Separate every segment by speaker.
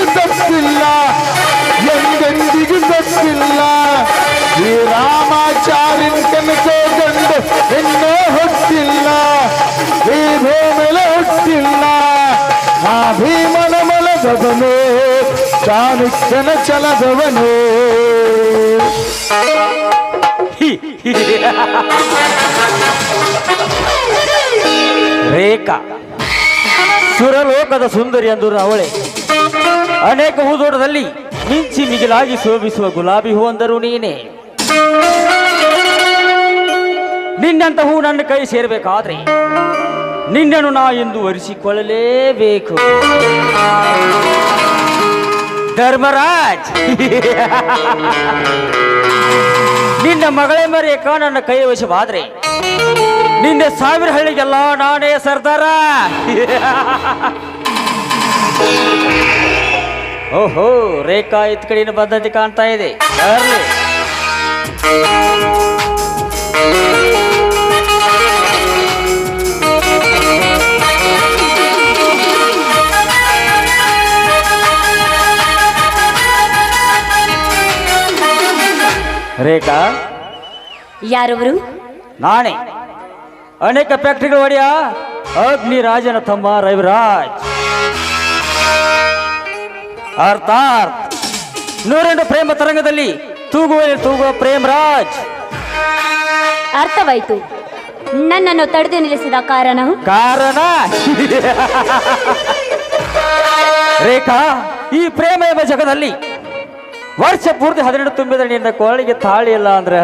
Speaker 1: ಎಂದೆಂದಿಗೂ ತಪ್ಪಿಲ್ಲ ಎಂದೆಂದಿಗೂ ತಪ್ಪಿಲ್ಲ ಈ ರಾಮಾಚಾರ್ಯನ ಕನಸೋ ಕಂಡು ಇನ್ನೂ ಹುಟ್ಟಿಲ್ಲ, ಈ ಭೂಮಿಲೆ ಹುಟ್ಟಿಲ್ಲ. ಆ ಭೀಮನ ಮಲದವನು, ಚಾಣಕ್ಯನ ಛಲದವನು
Speaker 2: ರೇಖಾ, ಸುರಲೋಕದ ಸುಂದರಿ ಅಂದರು ಅವಳೆ. ಅನೇಕ ಹೂದೋಟದಲ್ಲಿ ಮಿಂಚಿ ಮಿಗಿಲಾಗಿ ಶೋಭಿಸುವ ಗುಲಾಬಿ ಹೂ ಅಂದರು ನೀನೇ. ನಿನ್ನಂತ ಹೂ ನನ್ನ ಕೈ ಸೇರಬೇಕಾದ್ರೆ ನಿನ್ನನ್ನು ನಾ ಎಂದು ಒರೆಸಿಕೊಳ್ಳಲೇಬೇಕು ಧರ್ಮರಾಜ್! ನಿನ್ನ ಮಗಳೇ ಮರೇಕ ನನ್ನ ಕೈ ವಶವಾದ್ರೆ ನಿನ್ನೆ ಸಾವಿರ ಹಳ್ಳಿಗೆಲ್ಲ ನಾನೇ ಸರ್ದಾರ. ಓಹೋ ರೇಖಾ ಇತ್ ಕಡೆಯಿಂದ ಬಂದಂತೆ ಕಾಣ್ತಾ ಇದೆ. ರೇಖಾ.
Speaker 3: ಯಾರವರು?
Speaker 2: ನಾನೇ. ಅನೇಕ ಫ್ಯಾಕ್ಟ್ರಿಗಳು ಒಡೆಯ ಅಗ್ನಿ ರಾಜನ ತಮ್ಮ ರವಿರಾಜ್. ಅರ್ಥಾತ್ ನೂರೆಂಟು ಪ್ರೇಮ ತರಂಗದಲ್ಲಿ ತೂಗುವ ತೂಗುವ ಪ್ರೇಮರಾಜ್.
Speaker 3: ಅರ್ಥವಾಯ್ತು. ನನ್ನನ್ನು ತಡೆದು ನಿಲ್ಲಿಸಿದ ಕಾರಣ?
Speaker 2: ಕಾರಣ? ರೇಖಾ ಈ ಪ್ರೇಮ ಎಂಬ ಜಗದಲ್ಲಿ ವರ್ಷ ಪೂರ್ತಿ ಹದಿನೆಂಟು ತುಂಬಿದ್ರೆ ನಿನ್ನ ಕೋಳಿಗೆ ತಾಳಿ ಇಲ್ಲ ಅಂದ್ರೆ?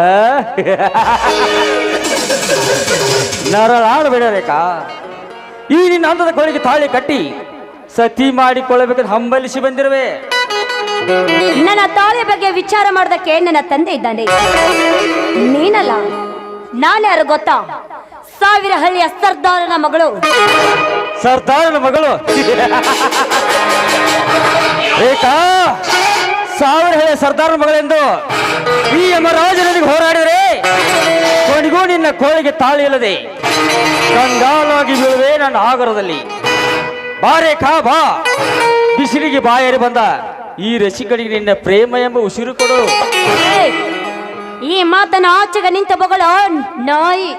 Speaker 2: ನರಳಾಡಬೇಡ ರೇಖಾ. ಈ ನಿನ್ನ ಅಂದದ ಕೋಳಿಗೆ ತಾಳಿ ಕಟ್ಟಿ ಸತಿ ಮಾಡಿಕೊಳ್ಳಬೇಕಂತ ಹಂಬಲಿಸಿ ಬಂದಿರುವೆ.
Speaker 3: ನನ್ನ ತಾಳೆ ಬಗ್ಗೆ ವಿಚಾರ ಮಾಡೋದಕ್ಕೆ ನನ್ನ ತಂದೆ ಇದ್ದಾನೆ. ನೀನಲ್ಲ ನಾನ್ಯಾರು ಗೊತ್ತಾ? ಸಾವಿರ ಹಳ್ಳಿಯ ಸರ್ದಾರನ ಮಗಳು.
Speaker 2: ಸರ್ದಾರನ ಮಗಳು? ರೇಖಾ ಸಾವಿರ ಹೇಳಿ ಸರ್ದಾರನ ಮಗಳೆಂದು ಈ ಯಮರಾಜನಿಗೆ ಹೋರಾಡಿದರೆ ಕೊನೆಗೂ ನಿನ್ನ ಕೋಳಿಗೆ ತಾಳಿ ಇಲ್ಲದೆ ಕಂಗಾಲಾಗಿ ಬೀಳುವೆ ನನ್ನ ಆಗರದಲ್ಲಿ. ಬಾ ರೇಖಾ ಬಾ. ಬಿಸಿಲಿಗೆ ಬಾಯರಿ ಬಂದ ಈ ರಸಿಕರಿಗೆ ನಿನ್ನ ಪ್ರೇಮ ಎಂಬ ಉಸಿರು ಕೊಡು!
Speaker 3: ಈ ಮಾತನ ಆಚೆಗೆ ನಿಂತ ಬಗಳ ನಾಯಿ.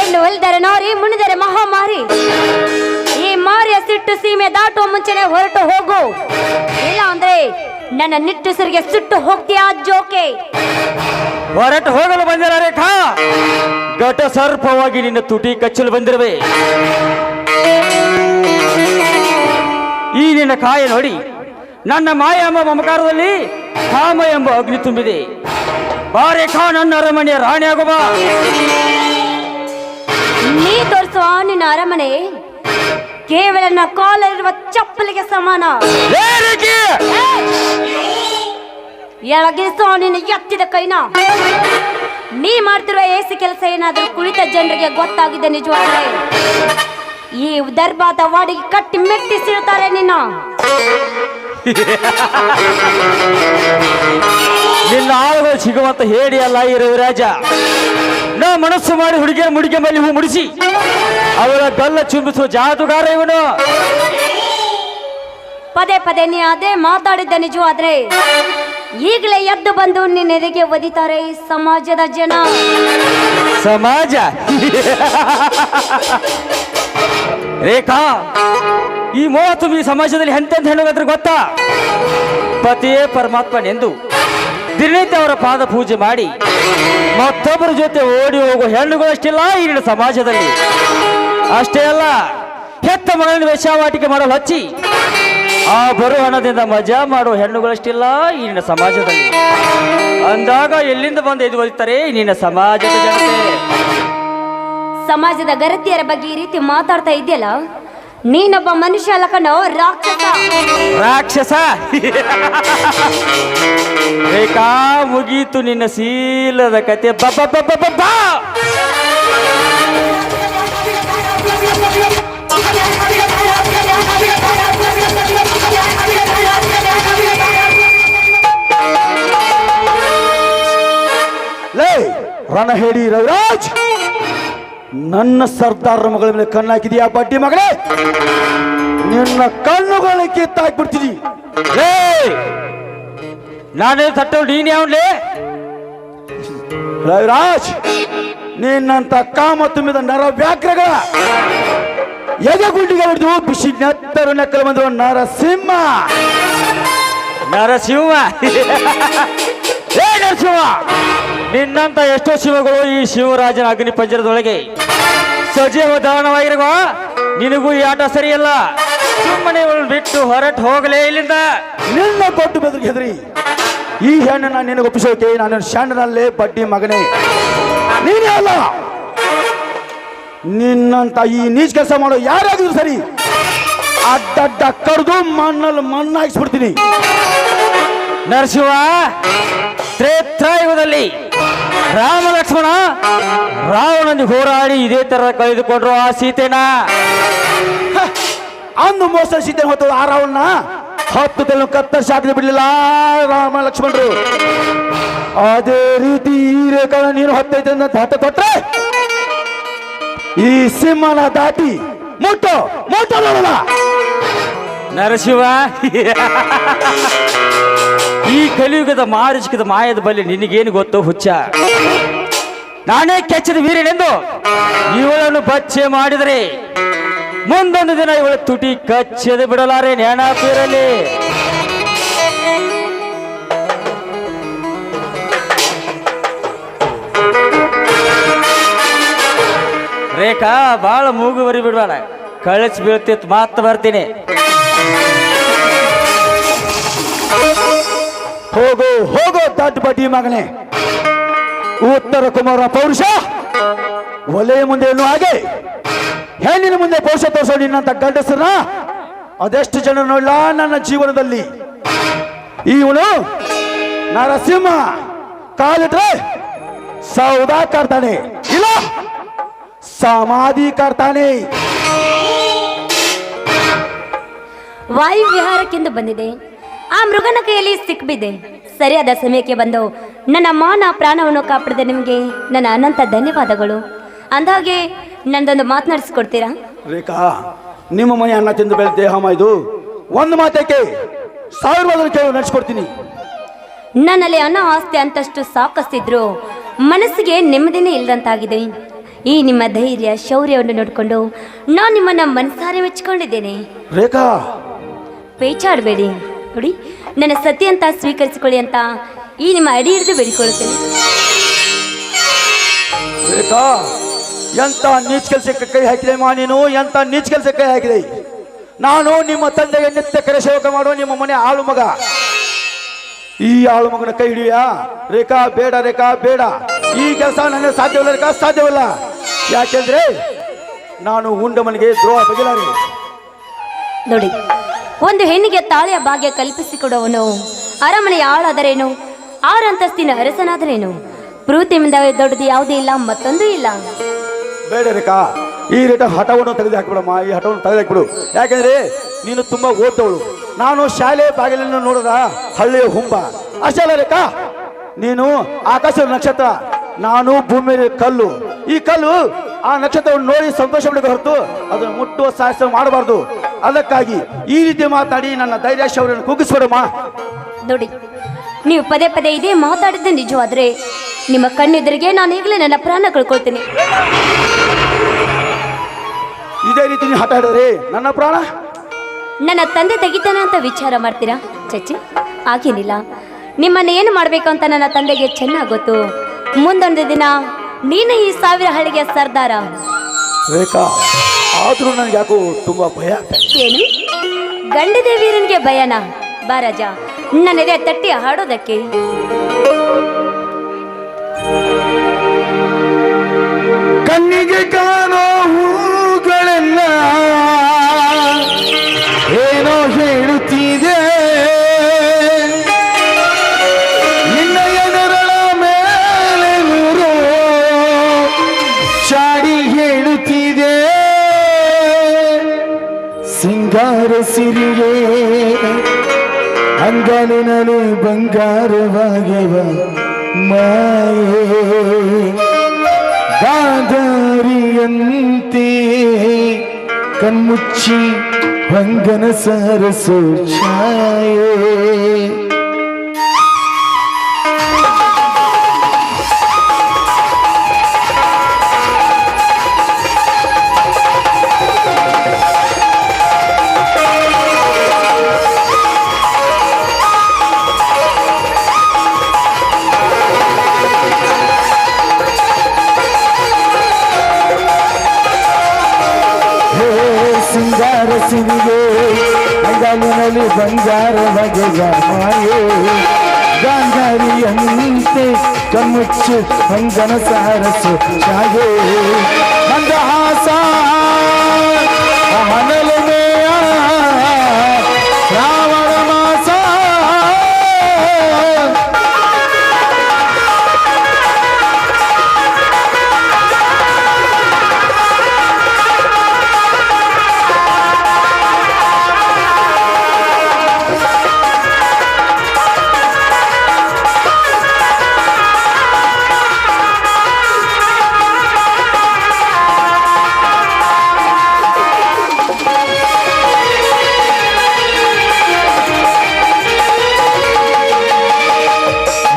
Speaker 3: ಎಣ್ಣು ಒಲ್ದರೆ ನಾರಿ ಮುಣಿದರೆ ಮಹಾಮಾರಿ. ಈ ಮಾರಿಯ ಸಿಟ್ಟು ಸೀಮೆ ದಾಟುವ ಮುಂಚೆನೆ ಹೊರಟು ಹೋಗು. ಇಲ್ಲ ಅಂದ್ರೆ ನನ್ನ ನಿಟ್ಟುಸಿರಿಗೆ ಸುಟ್ಟು ಹೋಗ್ತೀಯಾ ಜೋಕೆ?
Speaker 2: ಹೊರಟು ಹೋಗಲು ಬಂದಿರ ರೇಖಾ ಘಟ ಸರ್ಪವಾಗಿ ನಿನ್ನ ತುಟಿ ಕಚ್ಚಲು ಬಂದಿರುವೆ. ಈ ನಿನ್ನ ಕಾಯ ನೋಡಿ. ನನ್ನ ಮಾಯ ಎಂಬ ಮಮಕಾರದಲ್ಲಿ ಕಾಮ ಎಂಬ ಅಗ್ನಿ ತುಂಬಿದೆ. ಬಾರೆ ರೇಖಾ ನನ್ನ ಅರಮನೆಯ ರಾಣಿ ಆಗುವ
Speaker 3: ನೀ ತೋರಿಸುವ ನಿನ್ನ ಅರಮನೆ. ಕೇವಲ ನನ್ನ ಕಾಲಲ್ಲಿರುವ ಚಪ್ಪಲಿಗೆ ಸಮಾನ! ಎಳಗಿಸೋ ನಿನ್ನ ಎತ್ತಿದ ಕೈನ. ನೀ ಮಾಡ್ತಿರುವ ಏಸಿ ಕೆಲಸ ಏನಾದರೂ ಕುಳಿತ ಜನರಿಗೆ ಗೊತ್ತಾಗಿದೆ ನಿಜವಾಗ್ಲೇ. ಈ ದರ್ಬಾದ ವಾಡಿಗೆ ಕಟ್ಟಿ ಮೆಟ್ಟಿಸಿರ್ತಾರೆ ನಿನ್ನ.
Speaker 2: ನಿನ್ನ ಆಳುಗಳು ಸಿಗುವಂತ ಹೇಳಿ ಅಲ್ಲ ಈ ರಾಜ ನಾ ಮನಸ್ಸು ಮಾಡಿ ಹುಡುಗಿಯ ಮುಡಿಗೆ ಮೇಲೆ ಹೂ ಮುಡಿಸಿ. ಅವರ ಗಲ್ಲ ಚುಂಬಿಸುವ ಜಾದುಗಾರ ಇವನು.
Speaker 3: ಪದೇ ಪದೇ ನೀ ಅದೇ ಮಾತಾಡಿದ್ದ ನಿಜವಾದ್ರೆ. ಈಗಲೇ ಎದ್ದು ಬಂದು ನಿನ್ನೆದೆಗೆ ಒದಿತಾರೆ ಈ ಸಮಾಜದ ಜನ.
Speaker 2: ಸಮಾಜ. ರೇಖಾ, ಈ ಮೂವತ್ತು ಈ ಸಮಾಜದಲ್ಲಿ ಎಂತೆಂತ ಹೆಣ್ಣುಗಂದ್ರೆ ಗೊತ್ತಾ? ಪತಿಯೇ ಪರಮಾತ್ಮನೆಂದು ದಿನನಿತ್ಯ ಅವರ ಪಾದ ಪೂಜೆ ಮಾಡಿ ಮತ್ತೊಬ್ಬರ ಜೊತೆ ಓಡಿ ಹೋಗುವ ಹೆಣ್ಣುಗಳಷ್ಟಿಲ್ಲ ಈಗಿನ ಸಮಾಜದಲ್ಲಿ. ಅಷ್ಟೇ ಅಲ್ಲ, ಹೆತ್ತ ಮಗಳನ್ನು ವೇಷವಾಟಿಕೆ ಮಾಡಲು ಹಚ್ಚಿ ಆ ಬರೋ ಹಣದಿಂದ ಮಜಾ ಮಾಡುವ ಹೆಣ್ಣುಗಳಷ್ಟಿಲ್ಲ ಈಗಿನ ಸಮಾಜದಲ್ಲಿ. ಅಂದಾಗ ಎಲ್ಲಿಂದ ಬಂದು ಇದು ಒಲಿತಾರೆ ನಿನ್ನ ಸಮಾಜದ ಜನತೆ.
Speaker 3: ಸಮಾಜದ ಗರತಿಯರ ಬಗ್ಗೆ ಈ ರೀತಿ ಮಾತಾಡ್ತಾ ಇದೆಯಲ್ಲ ನೀನೊಬ್ಬ ಮನುಷ್ಯ ಅಲ್ಲ ಕಣೋ, ರಾಕ್ಷಸ.
Speaker 2: ರಾಕ್ಷಸ. ರೇಖಾ, ಮುಗೀತು ನಿನ್ನ ಸೀಲದ ಕತೆ.
Speaker 1: ರಣ ಹೇಳಿ ರವಿರಾಜ್. ನನ್ನ ಸರ್ದಾರ ಮಗಳ ಮೇಲೆ ಕಣ್ಣಾಕಿದೀಯಾ ಬಡ್ಡಿ ಮಗಳೇ? ನಿನ್ನ ಕಣ್ಣುಗಳ ಕಿತ್ತಾಕ್ಬಿಡ್ತೀನಿ.
Speaker 2: ಏ! ನಾನೇ ತಟ್ಟವು ನೀನ್ ಯಾವನ್ಲೇ
Speaker 1: ರವಿರಾಜ್, ನಿನ್ನಂತ ಕಾಮ ತುಂಬಿದ ನರ ವ್ಯಾಘ್ರಗಳ ಎದೆ ಗುಂಡಿಗೆ ಹೊಡೆದು ಬಿಸಿ ನೆತ್ತರು ನೆಕ್ಕಲು ಬಂದ ನರಸಿಂಹ.
Speaker 2: ನರಸಿಂಹ? ಏ, ನರಸಿಂಹ! ನಿನ್ನಂತ ಎಷ್ಟೋ ಶಿವಗಳು ಈ ಶಿವರಾಜನ ಅಗ್ನಿ ಪಂಜರದೊಳಗೆ ಸಜೀವ ದಾನವಾಗಿರುವ ನಿನಗೂ ಈ ಆಟ ಸರಿಯಲ್ಲ. ಸುಮ್ಮನೆ ಬಿಟ್ಟು ಹೊರಟು ಹೋಗಲೇ ಇಲ್ಲಿಂದ.
Speaker 1: ನಿನ್ನ ಕೊಟ್ಟು ಬೆದರಿಗೆ ಹೆದ್ರಿ. ಈ ಹೆಣ್ಣನ್ನ ನಿನಗೆ ಒಪ್ಪಿಸೋಕೆ ನಾನು ಶಾಂಡನಲ್ಲೇ ಬಡ್ಡಿ ಮಗನೇ. ನೀನೇ ಅಲ್ಲ. ನಿನ್ನಂತ ಈ ನೀಚ್ ಕೆಲಸ ಮಾಡೋ ಯಾರಾದ್ರೂ ಸರಿ ಅಡ್ಡಡ್ಡ ಕಡ್ದು ಮಣ್ಣಲ್ಲಿ ಮಣ್ಣಾಗಿಸ್ಬಿಡ್ತೀನಿ.
Speaker 2: ನರಸಿಂಹ ತ್ರೇತ್ರಾಯುಗದಲ್ಲಿ ರಾಮ ಲಕ್ಷ್ಮಣ, ರಾವಣನಿಗೆ ಹೋರಾಡಿ ಇದೇ ತರ ಕಳೆದುಕೊಂಡ್ರು ಆ ಸೀತೆನ.
Speaker 1: ಅಂದು ಮೋಸ ಸೀತೆ ಹೊತ್ತು ಆ ರಾವಣ ಹತ್ತು ತೆಲು ಕತ್ತರಿಸಿ ಹಾಕದೆ ಬಿಡಲಿಲ್ಲ ರಾಮ ಲಕ್ಷ್ಮಣರು. ಅದೇ ರೀತಿ ಈ ರೇಖಾ ನೀನು ಹತ್ತೈತೆ ಹತ್ತ ತೊಟ್ರೆ. ಈ ಸಿಂಹನ ದಾಟಿ ಮುಟ್ಟು ಮುಟ್ಟು ನೋಡಲ್ಲ
Speaker 2: ನರಸಿಂಹ ಈ ಕಲಿಯುಗದ ಮಾರುಚಿಕದ ಮಾಯದ ಬಲ್ಲಿ ನಿನಗೇನು ಗೊತ್ತು ಹುಚ್ಚ? ನಾನೇ ಕೆಚ್ಚದ ವೀರನೆಂದು ಇವಳನ್ನು ಬಚ್ಚೆ ಮಾಡಿದರೆ ಮುಂದೊಂದು ದಿನ ಇವಳ ತುಟಿ ಕಚ್ಚದೆ ಬಿಡಲಾರೆ ನೆನಪಿರಲಿ ರೇಖಾ, ಬಾಳ ಮೂಗುವರಿ ಬಿಡ್ಬೇಡ ಕಳಚಿ ಬೀಳ್ತಿತ್ತು ಮಾತು ಬರ್ತೀನಿ.
Speaker 1: ಹೋಗು, ಹೋಗೋ ದಡ್ಡ ಬಡ್ಡಿ ಮಗನೇ. ಉತ್ತರ ಕುಮಾರ ಪೌರುಷ, ಒಲೆ ಮುಂದೆ ಏನು ಹಾಗೆ. ಹೆಣ್ಣಿನ ಮುಂದೆ ಪೌರುಷ ತೋರಿಸೋ ನಿನ್ನಂತ ಗಂಡಸರ ಅದೆಷ್ಟು ಜನ ನೋಡ್ಲ ನನ್ನ ಜೀವನದಲ್ಲಿ. ಇವನು ನರಸಿಂಹ ಕಾಲಿಟ್ರೆ ಸೌದಾ ಕಾರ್ತಾನೆ ಇಲ್ಲ ಸಮಾಧಿ ಕರ್ತಾನೆ
Speaker 3: ವಾಯು ವಿಹಾರಕ್ಕೆಂದು ಬಂದಿದೆ. ಆ ಮೃಗನ ಕೈಯಲ್ಲಿ ಸಿಕ್ಬಿದೆ. ಸರಿಯಾದ ಸಮಯಕ್ಕೆ ಬಂದು ನನ್ನ ಮಾನ ಪ್ರಾಣವನ್ನು ಕಾಪಾಡಿದೆ ನಿಮಗೆ ನನ್ನ ಅನಂತ ಧನ್ಯವಾದಗಳು. ಅಂದಾಗೆ ನಂದೊಂದು ಮಾತನಾಡಿಸ್ಕೊಡ್ತೀರಾ
Speaker 1: ರೇಖಾ ನಿಮ್ಮ ಮನೆ ಅನ್ನ ತಿಂದು ಬೆಳೆದ ದೇಹ ಇದು ಒಂದು ಮಾತಕ್ಕೆ ಕೇಳಿ ನಡೆಸ್ಕೊಡ್ತೀನಿ.
Speaker 3: ನನ್ನಲ್ಲಿ ಅನ್ನ ಆಸ್ತಿ ಅಂತಷ್ಟು ಸಾಕಷ್ಟಿದ್ರು ಮನಸ್ಸಿಗೆ ನೆಮ್ಮದಿನೇ ಇಲ್ಲದಂತಾಗಿದೆ. ಈ ನಿಮ್ಮ ಧೈರ್ಯ ಶೌರ್ಯವನ್ನು ನೋಡಿಕೊಂಡು ನಾನು ನಿಮ್ಮನ್ನ ಮನಸಾರೆ ಮೆಚ್ಚಿಕೊಂಡಿದ್ದೇನೆ.
Speaker 1: ರೇಖಾ
Speaker 3: ಪೇಚಾಡಬೇಡಿ. ನೋಡಿ ನನ್ನ ಸತಿ ಅಂತ ಸ್ವೀಕರಿಸಿಕೊಳ್ಳಿ ಅಂತ ಈ ನಿಮ್ಮ ಅಡಿ ಹಿಡಿದು ಬೇಡಿಕೊಳ್ಳುತ್ತೇನೆ.
Speaker 1: ರೇಖಾ ಎಂತ ನೀಚ್ ಕೆಲಸಕ್ಕೆ ಕೈ ಹಾಕಿದೆ ಮಾ ನೀನು? ಎಂತ ನೀಚ್ ಕೆಲಸಕ್ಕೆ ಕೈ ಹಾಕಿದೆ? ನಾನು ನಿಮ್ಮ ತಂದೆಗೆ ನಿತ್ಯ ಕರೆ ಸೇವಕ ಮಾಡುವ ನಿಮ್ಮ ಮನೆ ಆಳು ಮಗ. ಈ ಆಳು ಮಗನ ಕೈ ಹಿಡಿಯಾ ರೇಖಾ ಬೇಡ ರೇಖಾ ಬೇಡ. ಈ ಕೆಲಸ ನನಗೆ ಸಾಧ್ಯವಿಲ್ಲ ರೇಖಾ ಸಾಧ್ಯವಿಲ್ಲ. ಯಾಕೆಂದ್ರೆ ನಾನು ಉಂಡ ಮನೆಗೆ ದ್ರೋಹ ಬಗೆಲಾರೆ.
Speaker 3: ನೋಡಿ ಒಂದು ಹೆಣ್ಣಿಗೆ ತಾಳೆಯ ಭಾಗ್ಯ ಕಲ್ಪಿಸಿಕೊಡುವನು. ಅರಮನೆಯ ಆಳಾದರೇನು? ಆರಂತಸ್ತಿನ ಅರಸನಾದರೇನು? ಪ್ರೀತಿಯಿಂದ ದೊಡ್ಡದು ಯಾವುದೂ ಇಲ್ಲ, ಮತ್ತೊಂದು ಇಲ್ಲ.
Speaker 1: ಬೇಡ ಈ ರೇಟ ಹಠವನ್ನು ತೆಗೆದು ಹಾಕ್ಬಿಡಮ್ಮ ಈ ಹಠವನ್ನು ತೆಗೆದು ಹಾಕ್ಬಿಡು ಯಾಕೆಂದ್ರೆ ನೀನು ತುಂಬಾ ಓದ್ದವಳು. ನಾನು ಶಾಲೆ ಬಾಗಿಲನ್ನು ನೋಡದ ಹಳ್ಳಿಯ ಹುಂಬ. ಅಷ್ಟೇ ನೀನು ಆಕಾಶದ ನಕ್ಷತ್ರ, ನಾನು ಭೂಮಿ ಕಲ್ಲು. ಈ ಕಲ್ಲು ಆ ನಕ್ಷತ್ರವನ್ನು ನೋಡಿ ಸಂತೋಷ ಹೊರತು ಅದನ್ನು ಮುಟ್ಟುವ ಸಾಹಸ ಮಾಡಬಾರ್ದು. ಅದಕ್ಕಾಗಿ ಈ ರೀತಿ ಮಾತಾಡಿ ನನ್ನ ಧೈರ್ಯ ಶೌರ್ಯವನ್ನು ಕುಗ್ಗಿಸ್ಬಿಡಮ್ಮ
Speaker 3: ನೋಡಿ ನೀವು ಪದೇ ಪದೇ ಇದೇ ಮಾತಾಡಿದ್ದು ನಿಜವಾದ್ರೆ ನಿಮ್ಮ ಕಣ್ಣೆದುರಿಗೆ ನಾನು ಈಗಲೇ ನನ್ನ ಪ್ರಾಣ ಕಳ್ಕೊಳ್ತೀನಿ
Speaker 1: ಇದೇ ರೀತಿ ನೀವು ಹಠ ಹಿಡಿದ್ರೆ ನನ್ನ ಪ್ರಾಣ?
Speaker 3: ನನ್ನ ತಂದೆ ತೆಗಿತಾನೆ ಅಂತ ವಿಚಾರ ಮಾಡ್ತೀರಾ ಚಚ್ಚಿ? ಹಾಗೇನಿಲ್ಲ. ನಿಮ್ಮನ್ನ ಏನು ಮಾಡಬೇಕು ಅಂತ ನನ್ನ ತಂದೆಗೆ ಚೆನ್ನಾಗಿ ಗೊತ್ತು. ಮುಂದೊಂದು ದಿನ ನೀನು ಈ ಸಾವಿರ ಹಳ್ಳಿಗೆ ಸರ್ದಾರ.
Speaker 1: ರೇಖಾ ಆದ್ರೂ ನನಗೆ ಯಾಕೋ ತುಂಬಾ ಭಯ ಆಗ್ತಾ ಇದೆ.
Speaker 3: ಏನು ಗಂಡದೆ ವೀರನಿಗೆ ಭಯನ. ಬಾರಾಜ ನನ್ನದೇ ತಟ್ಟಿ ಹಾಡೋದಕ್ಕೆ.
Speaker 1: ಕಣ್ಣಿಗೆ ಕಾಣೋ ಸಿರಿಗೆ ಅಂಗಲಿನಲ್ಲಿ ಬಂಗಾರವಾಗವ ಮಾಯೇ. ಬಾದಾರಿಯಂತೆ ಕಣ್ಮುಚ್ಚಿ
Speaker 4: ಹೊಂಗನ ಸರಸು ಛಾಯೆ. ಕಣ್ಣುಚ್ಚು ಅಂಗನ ಸಾರಸು ಛಾಯೆ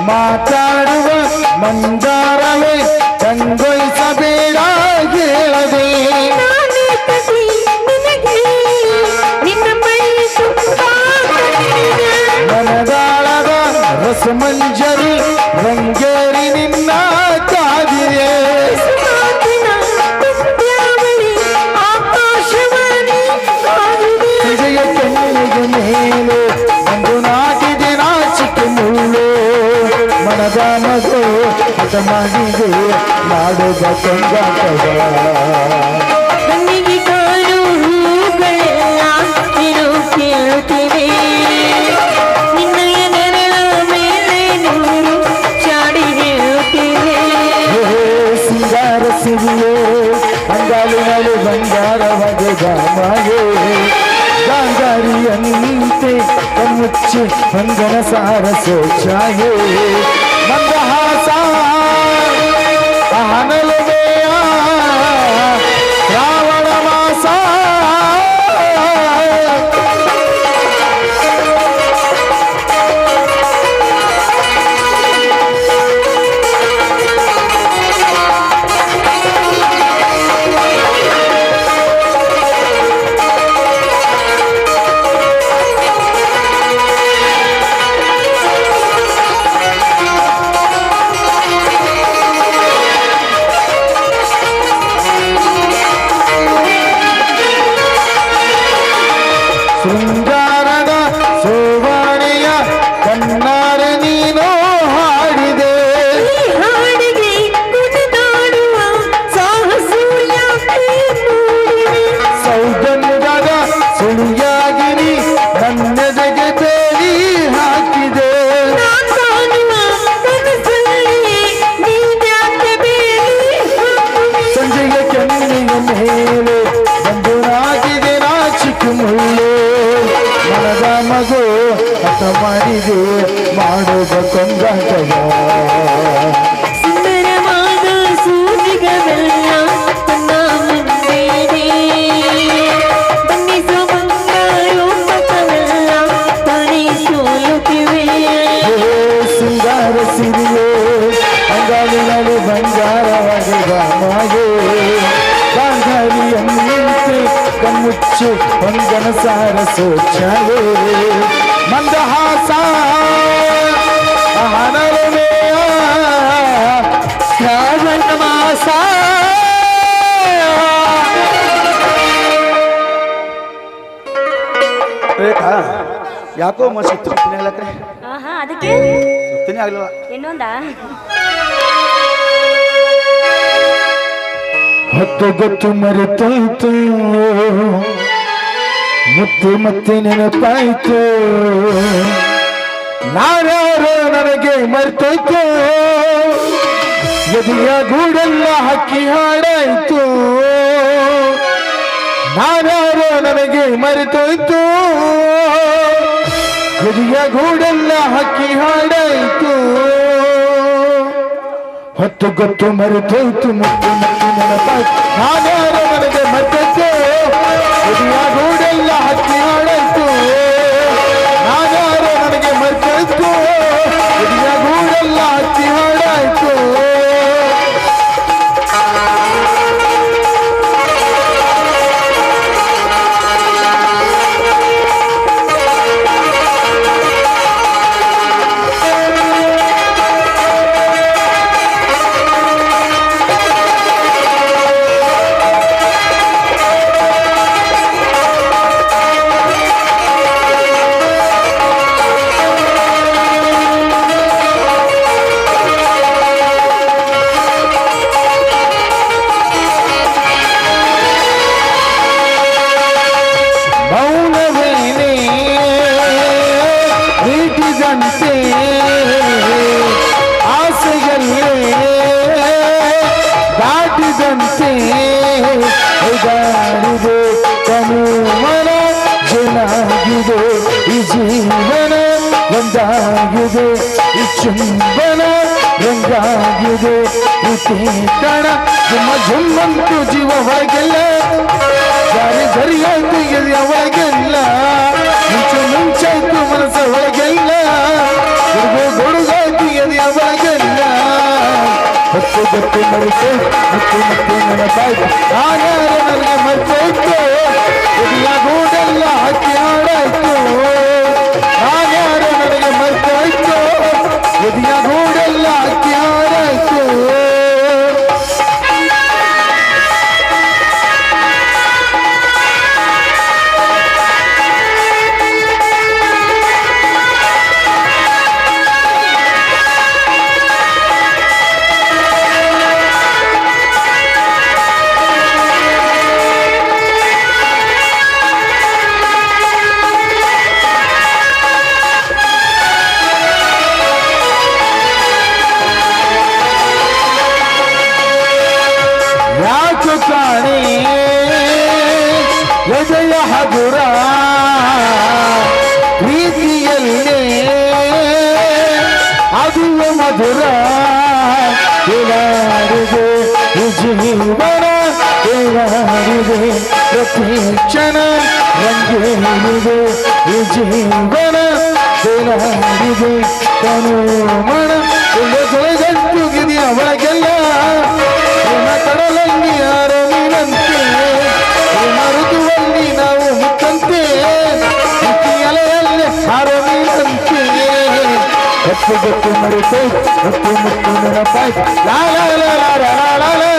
Speaker 4: ಮಾತಾಡುವ ಮಂದಾರವೇ ಕಂಗೊಳಿಸಬೇಡ ಹೇಳದೆ ಮಗು ಮಾಡಿದೆ ಮಾಡುವ ಕೊಂಗಾಟವ ಕಣ್ಣುಚ್ಚಿ ಹೊಂಗನ ಸಾರಸೋ ಛಾಯೆ ಛಾಯೆ ಮಂದಹಾಸ ಹನಲುಮೆಯ ಶ್ರಾವಣ ಮಾಸ
Speaker 1: ರೇಖಾ ಯಾಕೋ ಮಸಿ ತೃಪ್ತಿನೇ ಆಗ್ಲಕ್ರೆ
Speaker 3: ಆಹಾ ಅದಕ್ಕೆ?
Speaker 1: ತೃಪ್ತಿನೇ ಆಗ್ಲಿಲ್ಲ.
Speaker 3: ಇನ್ನೊಂದ?
Speaker 4: ಹತ್ತು ಗೊತ್ತು ಮರೆತಾಯ್ತು ಮತ್ತೆ ಮತ್ತೆ ನೆನಪಾಯ್ತು. ನಾರ್ಯಾರೋ ನನಗೆ ಮರ್ತೈತು ಎದೆಯ ಗೂಡೆಲ್ಲ ಹಕ್ಕಿ ಹಾಡಾಯ್ತು. ನಾರ್ಯಾರೋ ನನಗೆ ಮರೆತೋಯ್ತು. ಎದೆಯ ಗೂಡೆಲ್ಲ ಹಕ್ಕಿ ಹಾಡಾಯ್ತು. ಹೊತ್ತು ಗೊತ್ತು ಮರೆತೋಯ್ತು, ಮುತ್ತು ಮತ್ತೆ ನೆನಪಾಯ್ತು. وبيا قول اللحد يا ಜೀವನ ಒಂದಾಗಿದೆ, ಈ ಚುಂಬನ ರಂಗಾಗಿದೆ ಪ್ರೀತಿ ಕಣ ಜುಮ್ಮ ಜುಮ್ಮಂತು ಜೀವ ಹೊರಗೆಲ್ಲ ಜಾರಿ ಜರಿಯಾಯ್ತು ಎದೆಯ ಒಳಗೆಲ್ಲ, ಮುಂಚೆ ಮುಂಚಾಯ್ತು ಮನಸ್ಸ ಒಳಗೆಲ್ಲ ಗುಡುಗು ಗುಡುಗಾಯ್ತು ಎದೆಯ ಒಳಗೆಲ್ಲ. ಹೊತ್ತು ಗೊತ್ತು ಮರೆತು, ಮತ್ತು ಮತ್ತು ಗೆಲುವೆ ಪ್ರತಿ ಕ್ಷಣ ರಂಗೇರಿದೆ ಈ ಜೀವನ ಬೇಲಾಗಿದೆ ತನು ಮಣ ತುಂಬ ತೊಳೆಗಟ್ಟುಗಿದೆಯ ಅವಳಗೆಲ್ಲ ನಿಮ್ಮ ಕಡಲಲ್ಲಿ ಯಾರ ಮುತ್ತು ನೆನಪಾಯ್ತು. ಲಾ ಲಾ ಲಾ ಲಾ ಲಾ ಲಾ